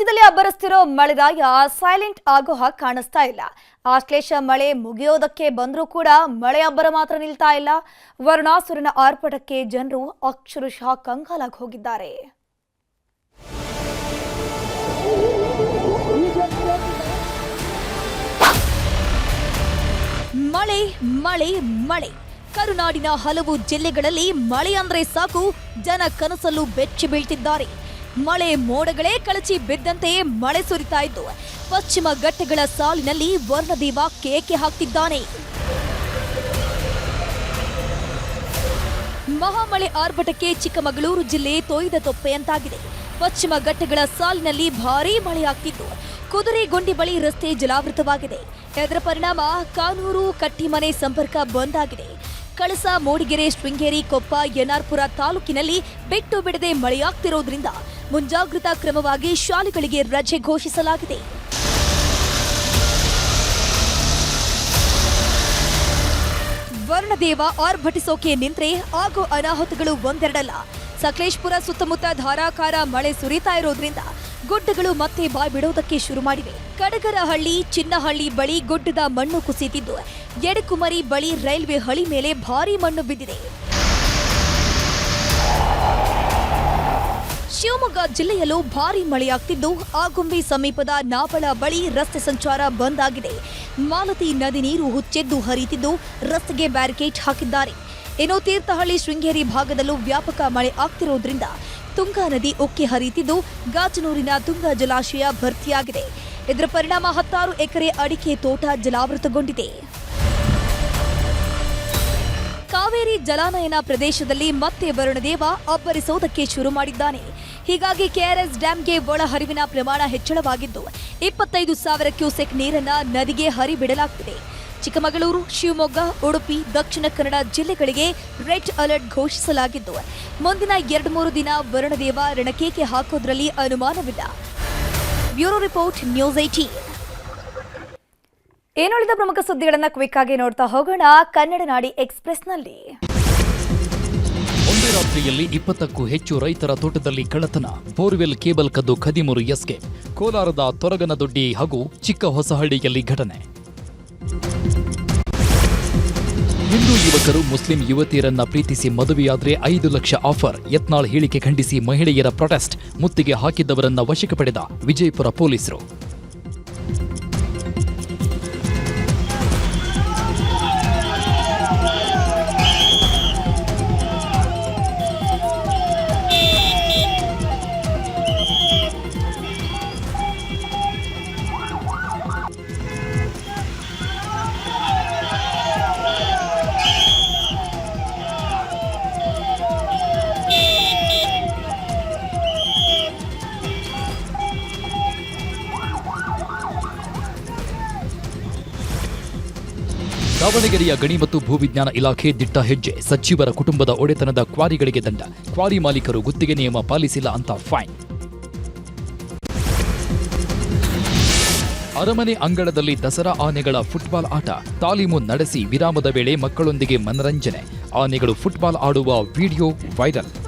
ರಾಜ್ಯದಲ್ಲಿ ಅಬ್ಬರಿಸ್ತಿರೋ ಮಳೆದಾಯ ಸೈಲೆಂಟ್ ಆಗೋ ಹಾಗೆ ಕಾಣಿಸ್ತಾ ಇಲ್ಲ. ಆಶ್ಲೇಷ ಮಳೆ ಮುಗಿಯೋದಕ್ಕೆ ಬಂದರೂ ಕೂಡ ಮಳೆ ಅಬ್ಬರ ಮಾತ್ರ ನಿಲ್ತಾ ಇಲ್ಲ. ವರುಣಾಸುರನ ಆರ್ಭಟಕ್ಕೆ ಜನರು ಅಕ್ಷರಶಃ ಕಂಗಾಲಾಗಿ ಹೋಗಿದ್ದಾರೆ. ಮಳೆ ಮಳೆ ಮಳೆ. ಕರುನಾಡಿನ ಹಲವು ಜಿಲ್ಲೆಗಳಲ್ಲಿ ಮಳೆ ಅಂದ್ರೆ ಸಾಕು. ಜನ ಕನಸಲ್ಲೂ ಬೆಚ್ಚಿ ಬೀಳ್ತಿದ್ದಾರೆ. ಮಳೆ ಮೋಡಗಳೇ ಕಳಚಿ ಬಿದ್ದಂತೆ ಮಳೆ ಸುರಿತಾ ಇದ್ದು, ಪಶ್ಚಿಮ ಘಟ್ಟಗಳ ಸಾಲಿನಲ್ಲಿ ವರ್ಣದೇವ ಕೇಕೆ ಹಾಕ್ತಿದ್ದಾನೆ. ಮಹಾಮಳೆ ಆರ್ಭಟಕ್ಕೆ ಚಿಕ್ಕಮಗಳೂರು ಜಿಲ್ಲೆ ತೊಯ್ದ ತೊಪ್ಪೆಯಂತಾಗಿದೆ ಪಶ್ಚಿಮ ಘಟ್ಟಗಳ ಸಾಲಿನಲ್ಲಿ ಭಾರೀ ಮಳೆಯಾಗ್ತಿದ್ದು ಕುದುರೆಗೊಂಡಿ ಬಳಿ ರಸ್ತೆ ಜಲಾವೃತವಾಗಿದೆ. ಇದರ ಪರಿಣಾಮ ಕಾನೂರು ಕಟ್ಟಿಮನೆ ಸಂಪರ್ಕ ಬಂದ್ ಆಗಿದೆ. ಕಳಸ, ಮೂಡಿಗೆರೆ, ಶೃಂಗೇರಿ, ಕೊಪ್ಪ, ಎನ್ಆರ್ಪುರ ತಾಲೂಕಿನಲ್ಲಿ ಬಿಟ್ಟು ಬಿಡದೆ ಮಳೆಯಾಗ್ತಿರೋದ್ರಿಂದ ಮುಂಜಾಗ್ರತಾ ಕ್ರಮವಾಗಿ ಶಾಲೆಗಳಿಗೆ ರಜೆ ಘೋಷಿಸಲಾಗಿದೆ. ವರ್ಣದೇವ ಆರ್ಭಟಿಸೋಕೆ ನಿಂತ್ರೆ ಆಗೋ ಅನಾಹುತಗಳು ಒಂದೆರಡಲ್ಲ. ಸಕಲೇಶ್ಪುರ ಸುತ್ತಮುತ್ತ ಧಾರಾಕಾರ ಮಳೆ ಸುರಿತಾ ಇರೋದ್ರಿಂದ ಗುಡ್ಡಗಳು ಮತ್ತೆ ಬಾಯ್ ಬಿಡೋದಕ್ಕೆ ಶುರು ಮಾಡಿವೆ. ಕಡಗರಹಳ್ಳಿ, ಚಿನ್ನಹಳ್ಳಿ ಬಳಿ ಗುಡ್ಡದ ಮಣ್ಣು ಕುಸಿತಿದ್ದು ಎಡಕುಮರಿ ಬಳಿ ರೈಲ್ವೆ ಹಳಿ ಮೇಲೆ ಭಾರೀ ಮಣ್ಣು ಬಿದ್ದಿದೆ. ಶಿವಮೊಗ್ಗ ಜಿಲ್ಲೆಯಲ್ಲೂ ಭಾರಿ ಮಳೆಯಾಗ್ತಿದ್ದು, ಆಗುಂಬೆ ಸಮೀಪದ ನಾಪಳ ಬಳಿ ರಸ್ತೆ ಸಂಚಾರ ಬಂದ್ ಆಗಿದೆ. ಮಾಲತಿ ನದಿ ನೀರು ಹುಚ್ಚೆದ್ದು ಹರಿಯುತ್ತಿದ್ದು, ರಸ್ತೆಗೆ ಬ್ಯಾರಿಕೇಡ್ ಹಾಕಿದ್ದಾರೆ. ಇನ್ನು ತೀರ್ಥಹಳ್ಳಿ ಶೃಂಗೇರಿ ಭಾಗದಲ್ಲೂ ವ್ಯಾಪಕ ಮಳೆ ಆಗ್ತಿರೋದ್ರಿಂದ ತುಂಗಾ ನದಿ ಉಕ್ಕಿ ಹರಿಯುತ್ತಿದ್ದು, ಗಾಜನೂರಿನ ತುಂಗಾ ಜಲಾಶಯ ಭರ್ತಿಯಾಗಿದೆ. ಇದರ ಪರಿಣಾಮ ಹತ್ತಾರು ಎಕರೆ ಅಡಿಕೆ ತೋಟ ಜಲಾವೃತಗೊಂಡಿದೆ. ಕಾವೇರಿ ಜಲಾನಯನ ಪ್ರದೇಶದಲ್ಲಿ ಮತ್ತೆ ವರುಣದೇವ ಅಬ್ಬರಿಸೋದಕ್ಕೆ ಶುರು ಮಾಡಿದ್ದಾನೆ. ಹೀಗಾಗಿ ಕೆಆರ್ಎಸ್ ಡ್ಯಾಂಗೆ ಒಳಹರಿವಿನ ಪ್ರಮಾಣ ಹೆಚ್ಚಳವಾಗಿದ್ದು, ಇಪ್ಪತ್ತೈದು ಸಾವಿರ ಕ್ಯೂಸೆಕ್ ನೀರನ್ನ ನದಿಗೆ ಹರಿಬಿಡಲಾಗುತ್ತಿದೆ ಚಿಕ್ಕಮಗಳೂರು, ಶಿವಮೊಗ್ಗ, ಉಡುಪಿ, ದಕ್ಷಿಣ ಕನ್ನಡ ಜಿಲ್ಲೆಗಳಿಗೆ ರೆಡ್ ಅಲರ್ಟ್ ಘೋಷಿಸಲಾಗಿದ್ದು, ಮುಂದಿನ ಎರಡು ಮೂರು ದಿನ ವರುಣದೇವ ರಣಕೇಕೆ ಹಾಕೋದ್ರಲ್ಲಿ ಅನುಮಾನವಿಲ್ಲ. ಬ್ಯೂರೋ ರಿಪೋರ್ಟ್ ನ್ಯೂಸ್ ಏಟೀನ್ ಏನುಳಿದ ಪ್ರಮುಖ ಸುದ್ದಿಗಳನ್ನ ಕ್ವಿಕ್ ಆಗಿ ನೋಡ್ತಾ ಹೋಗೋಣ. ಕನ್ನಡ ನಾಡಿ ಎಕ್ಸ್ಪ್ರೆಸ್ನಲ್ಲಿ. ಒಂದೇ ರಾತ್ರಿಯಲ್ಲಿ ಇಪ್ಪತ್ತಕ್ಕೂ ಹೆಚ್ಚು ರೈತರ ತೋಟದಲ್ಲಿ ಕಳ್ಳತನ. ಬೋರ್ವೆಲ್ ಕೇಬಲ್ ಕದ್ದು ಖದಿಮೂರು ಎಸ್ಕೆ ಕೋಲಾರದ ತೊರಗನದೊಡ್ಡಿ ಹಾಗೂ ಚಿಕ್ಕ ಹೊಸಹಳ್ಳಿಯಲ್ಲಿ ಘಟನೆ. ಹಿಂದೂ ಯುವಕರು ಮುಸ್ಲಿಂ ಯುವತಿಯರನ್ನ ಪ್ರೀತಿಸಿ ಮದುವೆಯಾದ್ರೆ ಐದು ಲಕ್ಷ ಆಫರ್. ಯತ್ನಾಳ್ ಹೇಳಿಕೆ ಖಂಡಿಸಿ ಮಹಿಳೆಯರ ಪ್ರೊಟೆಸ್ಟ್. ಮುತ್ತಿಗೆ ಹಾಕಿದ್ದವರನ್ನ ವಶಕ್ಕೆ ಪಡೆದ ವಿಜಯಪುರ ಪೊಲೀಸರು. ದಾವಣಗೆರೆಯ ಗಣಿ ಮತ್ತು ಭೂವಿಜ್ಞಾನ ಇಲಾಖೆ ದಿಟ್ಟ ಹೆಜ್ಜೆ. ಸಚಿವರ ಕುಟುಂಬದ ಒಡೆತನದ ಕ್ವಾರಿಗಳಿಗೆ ದಂಡ. ಕ್ವಾರಿ ಮಾಲೀಕರು ಗುತ್ತಿಗೆ ನಿಯಮ ಪಾಲಿಸಿಲ್ಲ ಅಂತ ಫೈನ್. ಅರಮನೆ ಅಂಗಳದಲ್ಲಿ ದಸರಾ ಆನೆಗಳ ಫುಟ್ಬಾಲ್ ಆಟ. ತಾಲೀಮು ನಡೆಸಿ ವಿರಾಮದ ವೇಳೆ ಮಕ್ಕಳೊಂದಿಗೆ ಮನರಂಜನೆ. ಆನೆಗಳು ಫುಟ್ಬಾಲ್ ಆಡುವ ವಿಡಿಯೋ ವೈರಲ್.